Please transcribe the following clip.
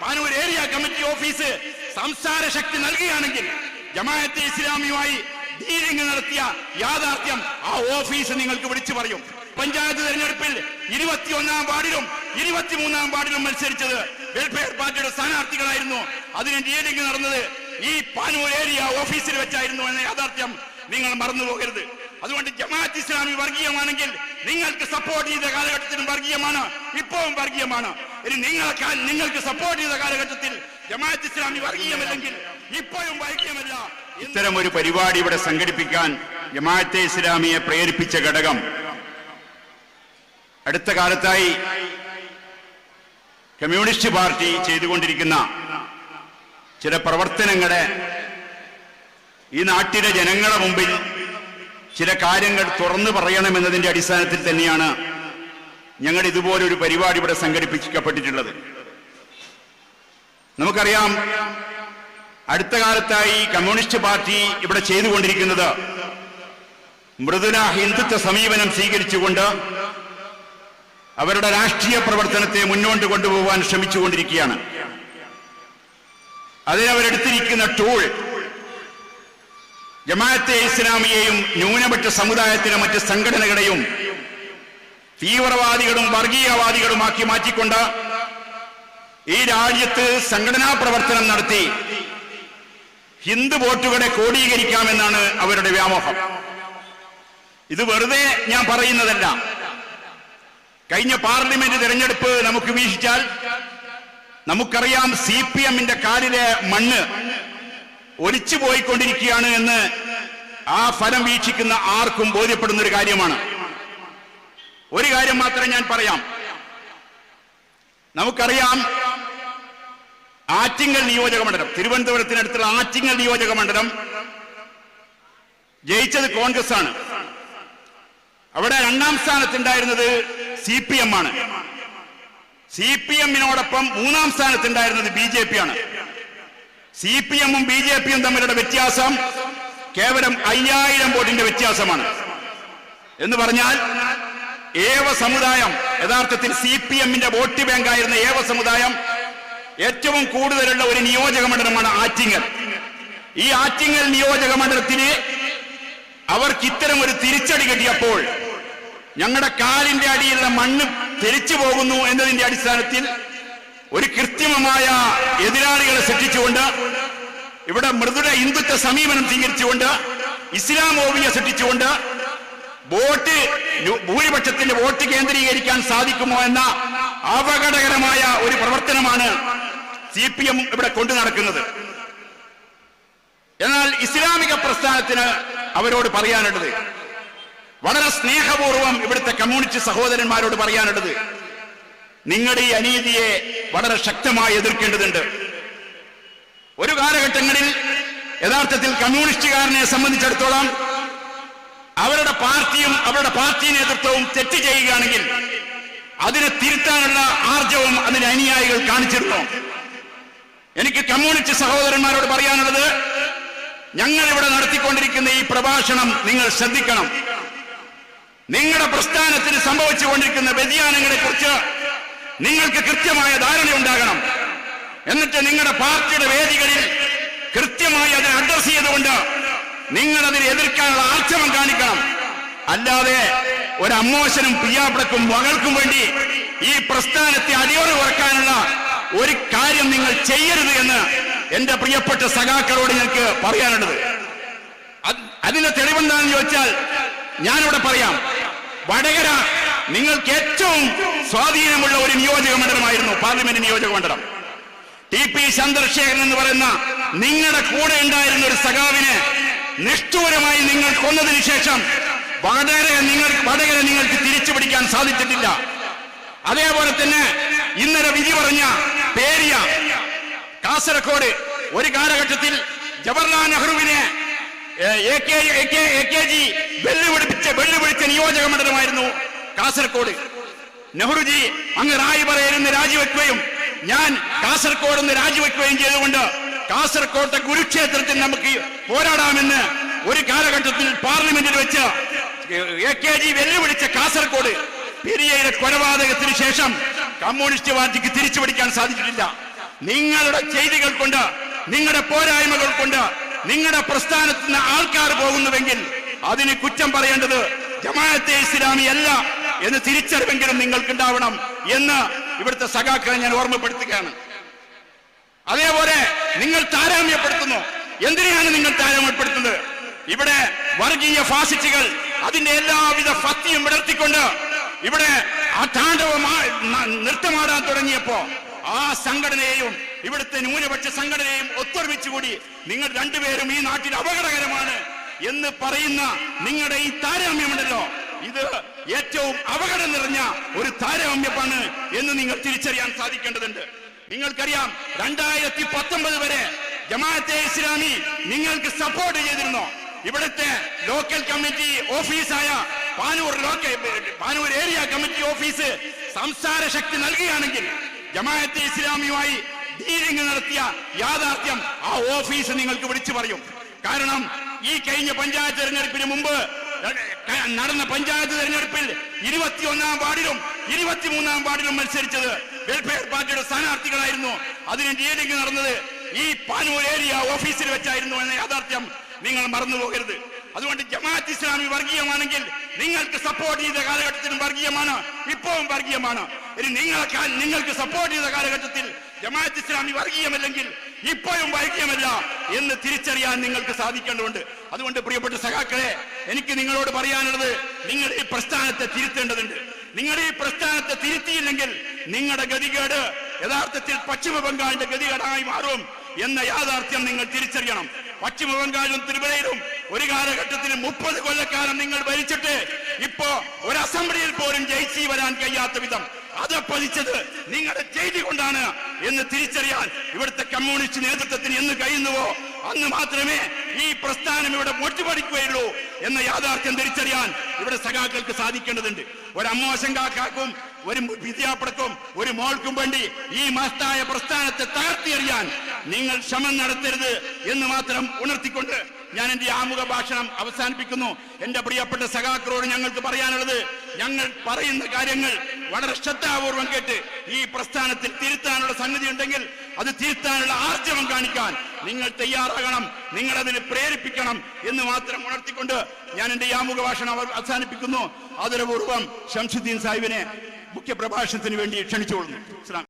Panoor area committee office സംസാര ശക്തി നൽകുകയാണെങ്കിൽ ജമാഅത്തെ ഇസ്ലാമിയുമായി ഡീലിംഗ് നടത്തിയ യാഥാർത്ഥ്യം ആ ഓഫീസ് നിങ്ങൾക്ക് വിളിച്ചു പറയും. പഞ്ചായത്ത് തെരഞ്ഞെടുപ്പിൽ ഇരുപത്തിയൊന്നാം വാർഡിലും ഇരുപത്തിമൂന്നാം വാർഡിലും മത്സരിച്ചത് വെൽഫെയർ പാർട്ടിയുടെ സ്ഥാനാർത്ഥികളായിരുന്നു. അതിന് ഡീലിംഗ് നടന്നത് ഈ പാനൂർ ഏരിയ ഓഫീസിൽ വെച്ചായിരുന്നു എന്ന യാഥാർത്ഥ്യം നിങ്ങൾ മറന്നു പോകരുത് അതുകൊണ്ട് ജമാഅത്ത് ഇസ്ലാമി വർഗീയമാണെങ്കിൽ നിങ്ങൾക്ക് സപ്പോർട്ട് ചെയ്ത കാലഘട്ടത്തിലും വർഗീയമാണ് ഇപ്പോഴും വർഗീയമാണ്. ഇനി നിങ്ങൾക്ക് നിങ്ങൾക്ക് സപ്പോർട്ട് ചെയ്ത കാലഘട്ടത്തിൽ ജമാഅത്ത് ഇസ്ലാമി വർഗീയമല്ലെങ്കിൽ ഇപ്പോഴും വർഗീയമല്ല. ഇത്തരം ഒരു പരിപാടി ഇവിടെ സംഘടിപ്പിക്കാൻ ജമാഅത്തെ ഇസ്ലാമിയെ പ്രേരിപ്പിച്ച ഘടകം. അടുത്ത കാലത്തായി കമ്മ്യൂണിസ്റ്റ് പാർട്ടി ചെയ്തുകൊണ്ടിരിക്കുന്ന ചില പ്രവർത്തനങ്ങളെ ഈ നാട്ടിലെ ജനങ്ങളുടെ മുമ്പിൽ ചില കാര്യങ്ങൾ തുറന്നു പറയണമെന്നതിന്റെ അടിസ്ഥാനത്തിൽ തന്നെയാണ് ഞങ്ങൾ ഇതുപോലൊരു പരിപാടി ഇവിടെ സംഘടിപ്പിക്കപ്പെട്ടിട്ടുള്ളത്. നമുക്കറിയാം അടുത്ത കാലത്തായി കമ്മ്യൂണിസ്റ്റ് പാർട്ടി ഇവിടെ ചെയ്തുകൊണ്ടിരിക്കുന്നത് മൃദുല ഹിന്ദുത്വ സമീപനം സ്വീകരിച്ചുകൊണ്ട് അവരുടെ രാഷ്ട്രീയ പ്രവർത്തനത്തെ മുന്നോട്ട് കൊണ്ടുപോകാൻ ശ്രമിച്ചുകൊണ്ടിരിക്കുകയാണ്. അതിനവരെടുത്തിരിക്കുന്ന ടൂൾ ജമാഅത്തെ ഇസ്ലാമിയെയും ന്യൂനപക്ഷ സമുദായത്തിലെ മറ്റ് സംഘടനകളെയും തീവ്രവാദികളും വർഗീയവാദികളുമാക്കി മാറ്റിക്കൊണ്ട് ഈ രാജ്യത്ത് സംഘടനാ പ്രവർത്തനം നടത്തി ഹിന്ദു വോട്ടുകളെ കോടീകരിക്കാമെന്നാണ് അവരുടെ വ്യാമോഹം. ഇത് വെറുതെ ഞാൻ പറയുന്നതല്ല. കഴിഞ്ഞ പാർലമെന്റ് തെരഞ്ഞെടുപ്പ് നമുക്ക് വീക്ഷിച്ചാൽ നമുക്കറിയാം സി പി എമ്മിന്റെ കാലിലെ മണ്ണ് ഒലിച്ചു പോയിക്കൊണ്ടിരിക്കുകയാണ് എന്ന് ആ ഫലം വീക്ഷിക്കുന്ന ആർക്കും ബോധ്യപ്പെടുന്ന ഒരു കാര്യമാണ്. ഒരു കാര്യം മാത്രമേ ഞാൻ പറയാം. നമുക്കറിയാം ആറ്റിങ്ങൽ നിയോജക മണ്ഡലം തിരുവനന്തപുരത്തിനടുത്തുള്ള ആറ്റിങ്ങൽ നിയോജക മണ്ഡലം ജയിച്ചത് കോൺഗ്രസ് ആണ് അവിടെ രണ്ടാം സ്ഥാനത്തുണ്ടായിരുന്നത് സി പി എം ആണ്. സി പി എമ്മിനോടൊപ്പം മൂന്നാം സ്ഥാനത്തുണ്ടായിരുന്നത് ബി ജെ പി ആണ്. സി പി എമ്മും ബി ജെ പിയും തമ്മിലുള്ള വ്യത്യാസം കേവലം അയ്യായിരം വോട്ടിന്റെ വ്യത്യാസമാണ്. എന്ന് പറഞ്ഞാൽ ഏവ സമുദായം യഥാർത്ഥത്തിൽ സി പി എമ്മിന്റെ വോട്ട് ബാങ്കായിരുന്ന ഏവ സമുദായം ഏറ്റവും കൂടുതലുള്ള ഒരു നിയോജക മണ്ഡലമാണ് ആറ്റിങ്ങൽ. ഈ ആറ്റിങ്ങൽ നിയോജക മണ്ഡലത്തിന് അവർക്ക് ഇത്തരം ഒരു തിരിച്ചടി കിട്ടിയപ്പോൾ ഞങ്ങളുടെ കാലിന്റെ അടിയിലുള്ള മണ്ണ് തിരിച്ചു പോകുന്നു എന്നതിന്റെ അടിസ്ഥാനത്തിൽ ഒരു കൃത്രിമമായ എതിരാളികളെ സൃഷ്ടിച്ചുകൊണ്ട് ഇവിടെ മൃദുര ഹിന്ദുത്വ സമീപനം സ്വീകരിച്ചുകൊണ്ട് ഇസ്ലാമോബിയെ സൃഷ്ടിച്ചുകൊണ്ട് വോട്ട് ഭൂരിപക്ഷത്തിന്റെ വോട്ട് കേന്ദ്രീകരിക്കാൻ സാധിക്കുമോ എന്ന അപകടകരമായ ഒരു പ്രവർത്തനമാണ് സി പി എം ഇവിടെ കൊണ്ടു നടക്കുന്നത്. എന്നാൽ ഇസ്ലാമിക പ്രസ്ഥാനത്തിന് അവരോട് പറയാനുള്ളത് വളരെ സ്നേഹപൂർവം ഇവിടുത്തെ കമ്മ്യൂണിസ്റ്റ് സഹോദരന്മാരോട് പറയാനുള്ളത് നിങ്ങളുടെ ഈ അനീതിയെ വളരെ ശക്തമായി എതിർക്കേണ്ടതുണ്ട്. ഒരു കാലഘട്ടങ്ങളിൽ യഥാർത്ഥത്തിൽ കമ്മ്യൂണിസ്റ്റുകാരനെ സംബന്ധിച്ചിടത്തോളം അവരുടെ പാർട്ടിയും അവരുടെ പാർട്ടി നേതൃത്വവും തെറ്റ് ചെയ്യുകയാണെങ്കിൽ അതിനെ തിരുത്താനുള്ള ആർജവും അതിന്റെ അനുയായികൾ കാണിച്ചിരുന്നു. എനിക്ക് കമ്മ്യൂണിസ്റ്റ് സഹോദരന്മാരോട് പറയാനുള്ളത് ഞങ്ങൾ ഇവിടെ നടത്തിക്കൊണ്ടിരിക്കുന്ന ഈ പ്രഭാഷണം നിങ്ങൾ ശ്രദ്ധിക്കണം. നിങ്ങളുടെ പ്രസ്ഥാനത്തിന് സംഭവിച്ചുകൊണ്ടിരിക്കുന്ന വ്യതിയാനങ്ങളെ കുറിച്ച് നിങ്ങൾക്ക് കൃത്യമായ ധാരണയുണ്ടാകണം എന്നിട്ട് നിങ്ങളുടെ പാർട്ടിയുടെ വേദികളിൽ കൃത്യമായി അതിനെ അഡ്രസ് ചെയ്തുകൊണ്ട് നിങ്ങൾ അതിനെ എതിർക്കാനുള്ള ആക്ഷമം കാണിക്കണം. അല്ലാതെ ഒരു അമ്മോശനും പിയാപ്പിടക്കും മകൾക്കും വേണ്ടി ഈ പ്രസ്ഥാനത്തെ അടിയോറ് കുറക്കാനുള്ള ഒരു കാര്യം നിങ്ങൾ ചെയ്യരുത് എന്ന് എന്റെ പ്രിയപ്പെട്ട സഖാക്കളോട് ഞങ്ങൾക്ക് പറയാനുള്ളത്. അത് അതിന്റെ തെളിവെന്താണെന്ന് ചോദിച്ചാൽ ഞാനിവിടെ പറയാം. വടകര നിങ്ങൾക്ക് ഏറ്റവും സ്വാധീനമുള്ള ഒരു നിയോജക മണ്ഡലമായിരുന്നു പാർലമെന്റ് നിയോജക മണ്ഡലം. ടി പി ചന്ദ്രശേഖരൻ എന്ന് പറയുന്ന നിങ്ങളുടെ കൂടെ ഉണ്ടായിരുന്ന ഒരു സഖാവിനെ നിഷ്ഠൂരമായി നിങ്ങൾ കൊന്നതിന് ശേഷം വടകര നിങ്ങൾ വടകര നിങ്ങൾക്ക് തിരിച്ചു പിടിക്കാൻ സാധിച്ചിട്ടില്ല. അതേപോലെ തന്നെ ഇന്നലെ വിധി പറഞ്ഞ പേരിയ കാസർഗോഡ് ഒരു കാലഘട്ടത്തിൽ ജവഹർലാൽ നെഹ്റുവിനെ എ കെ ജി വെല്ലുവിളിപ്പിച്ച വെല്ലുവിളിച്ച നിയോജക മണ്ഡലമായിരുന്നു. കാസർഗോഡ് നെഹ്റുജി അങ്ങ് റായ്ബറയിൽ നിന്ന് രാജിവെക്കുകയും ഞാൻ കാസർകോട് നിന്ന് രാജിവെക്കുകയും ചെയ്തുകൊണ്ട് കാസർകോട്ടെ കുരുക്ഷേത്രത്തിൽ നമുക്ക് പോരാടാമെന്ന് ഒരു കാലഘട്ടത്തിൽ പാർലമെന്റിൽ വെച്ച് എ കെ ജി വെല്ലുവിളിച്ച കാസർകോട് പെരിയയിലെ കൊലപാതകത്തിന് ശേഷം കമ്മ്യൂണിസ്റ്റ് പാർട്ടിക്ക് തിരിച്ചു പിടിക്കാൻ സാധിച്ചിട്ടില്ല. നിങ്ങളുടെ ചെയ്തികൾ കൊണ്ട് നിങ്ങളുടെ പോരായ്മകൾ കൊണ്ട് നിങ്ങളുടെ പ്രസ്ഥാനത്തിന് ആൾക്കാർ പോകുന്നുവെങ്കിൽ അതിന് കുറ്റം പറയേണ്ടത് ജമാഅത്തെ ഇസ്ലാമി അല്ല. എന്ന് തിരിച്ചറിവെങ്കിലും നിങ്ങൾക്കുണ്ടാവണം എന്ന് ഇവിടുത്തെ സഖാക്കളെ ഞാൻ ഓർമ്മപ്പെടുത്തുകയാണ്. അതേപോലെ നിങ്ങൾ താരതമ്യപ്പെടുത്തുന്നു. എന്തിനാണ് നിങ്ങൾ താരതമ്യപ്പെടുത്തുന്നത്? ഇവിടെ വർഗീയ ഫാസിസ്റ്റുകൾ അതിന്റെ എല്ലാവിധ ഭക്തിയും വിടർത്തിക്കൊണ്ട് ഇവിടെ ആ താണ്ഡവമായി നൃത്തമാടാൻ തുടങ്ങിയപ്പോ ആ സംഘടനയെയും ഇവിടുത്തെ ന്യൂനപക്ഷ സംഘടനയെയും ഒത്തൊരുമിച്ചുകൂടി നിങ്ങൾ രണ്ടുപേരും ഈ നാട്ടിൽ അപകടകരമാണ് എന്ന് പറയുന്ന നിങ്ങളുടെ ഈ താരതമ്യമുണ്ടല്ലോ. ഇത് ഏറ്റവും അപകടം നിറഞ്ഞ ഒരു താരതമ്യമാണ് എന്ന് നിങ്ങൾ തിരിച്ചറിയാൻ സാധിക്കേണ്ടതുണ്ട്. നിങ്ങൾക്കറിയാം രണ്ടായിരത്തി പത്തൊമ്പത് വരെ ജമാഅത്തെ ഇസ്ലാമി നിങ്ങൾക്ക് സപ്പോർട്ട് ചെയ്തിരുന്നു. ഇവിടുത്തെ local committee ഓഫീസായ Panoor local Panoor area committee office സംസാര ശക്തി നൽകുകയാണെങ്കിൽ ജമാഅത്തെ ഇസ്ലാമിയുമായി ഡീലിംഗ് നടത്തിയ യാഥാർത്ഥ്യം ആ ഓഫീസ് നിങ്ങൾക്ക് വിളിച്ചു പറയും. കാരണം ഈ കഴിഞ്ഞ പഞ്ചായത്ത് തെരഞ്ഞെടുപ്പിന് മുമ്പ് നടന്ന പഞ്ചായത്ത് തെരഞ്ഞെടുപ്പിൽ ഇരുപത്തിയൊന്നാം വാർഡിലും ഇരുപത്തിമൂന്നാം വാർഡിലും മത്സരിച്ചത് വെൽഫെയർ പാർട്ടിയുടെ സ്ഥാനാർത്ഥികളായിരുന്നു. അതിന് ഡീലിംഗ് നടന്നത് ഈ പാനൂർ ഏരിയ ഓഫീസിൽ വെച്ചായിരുന്നു എന്ന യാഥാർത്ഥ്യം നിങ്ങൾ മറന്നുപോകരുത്. അതുകൊണ്ട് ജമാഅത്ത് ഇസ്ലാമി വർഗീയമാണെങ്കിൽ നിങ്ങൾക്ക് സപ്പോർട്ട് ചെയ്ത കാലഘട്ടത്തിലും വർഗീയമാണ് ഇപ്പോഴും വർഗീയമാണ്. ഇനി നിങ്ങൾക്ക് നിങ്ങൾക്ക് സപ്പോർട്ട് ചെയ്ത കാലഘട്ടത്തിൽ ജമാഅത്ത് ഇസ്ലാമി വർഗീയമല്ലെങ്കിൽ ഇപ്പോഴും വൈകിയമല്ല എന്ന് തിരിച്ചറിയാൻ നിങ്ങൾക്ക് സാധിക്കേണ്ടതുണ്ട്. അതുകൊണ്ട് പ്രിയപ്പെട്ട സഖാക്കളെ എനിക്ക് നിങ്ങളോട് പറയാനുള്ളത് നിങ്ങൾ ഈ പ്രസ്ഥാനത്തെ തിരുത്തേണ്ടതുണ്ട്. നിങ്ങൾ ഈ പ്രസ്ഥാനത്തെ തിരുത്തിയില്ലെങ്കിൽ നിങ്ങളുടെ ഗതികേട് യഥാർത്ഥത്തിൽ പശ്ചിമ ബംഗാളിന്റെ ഗതികേടായി മാറും എന്ന യാഥാർത്ഥ്യം നിങ്ങൾ തിരിച്ചറിയണം. പശ്ചിമ ബംഗാളിലും ത്രിപുരയിലും ഒരു കാലഘട്ടത്തിൽ മുപ്പത് കൊല്ലക്കാലം നിങ്ങൾ ഭരിച്ചിട്ട് ഇപ്പോ ഒരു അസംബ്ലിയിൽ പോലും ജയിച്ചു വരാൻ കഴിയാത്ത വിധം അത് പതിച്ചത് നിങ്ങളുടെ ചെയ്തി കൊണ്ടാണ് എന്ന് തിരിച്ചറിയാൻ ഇവിടുത്തെ കമ്മ്യൂണിസ്റ്റ് നേതൃത്വത്തിന് എന്ന് കഴിയുന്നുവോ? അന്ന് മാത്രമേ ഈ പ്രസ്ഥാനം ഇവിടെ പൊട്ടിപ്പടിക്കുകയുള്ളൂ എന്ന യാഥാർത്ഥ്യം തിരിച്ചറിയാൻ ഇവിടെ സഖാക്കൾക്ക് സാധിക്കേണ്ടതുണ്ട്. ഒരു അമ്മോശങ്കാക്കും ഒരു വിദ്യാപടക്കും ഒരു മോൾക്കും വേണ്ടി ഈ മഹത്തായ പ്രസ്ഥാനത്തെ താഴ്ത്തിയെറിയാൻ നിങ്ങൾ ശ്രമം നടത്തരുത് എന്ന് മാത്രം ഉണർത്തിക്കൊണ്ട് ഞാൻ എന്റെ ആമുഖ ഭാഷണം അവസാനിപ്പിക്കുന്നു. എന്റെ പ്രിയപ്പെട്ട സഖാക്കളോട് ഞങ്ങൾക്ക് പറയാനുള്ളത് ഞങ്ങൾ പറയുന്ന കാര്യങ്ങൾ വളരെ ശ്രദ്ധാപൂർവം കേട്ട് ഈ പ്രസ്ഥാനത്തിൽ തിരുത്താനുള്ള സംഗതി ഉണ്ടെങ്കിൽ അത് തിരുത്താനുള്ള ആർജവം കാണിക്കാൻ നിങ്ങൾ തയ്യാറാകണം നിങ്ങൾ അതിന് പ്രേരിപ്പിക്കണം എന്ന് മാത്രം ഉണർത്തിക്കൊണ്ട് ഞാൻ എന്റെ ആമുഖ ഭാഷണം അവസാനിപ്പിക്കുന്നു. ആദരപൂർവം ഷംസുദ്ദീൻ സാഹിബിനെ മുഖ്യ പ്രഭാഷണത്തിന് വേണ്ടി ക്ഷണിച്ചുകൊള്ളുന്നു.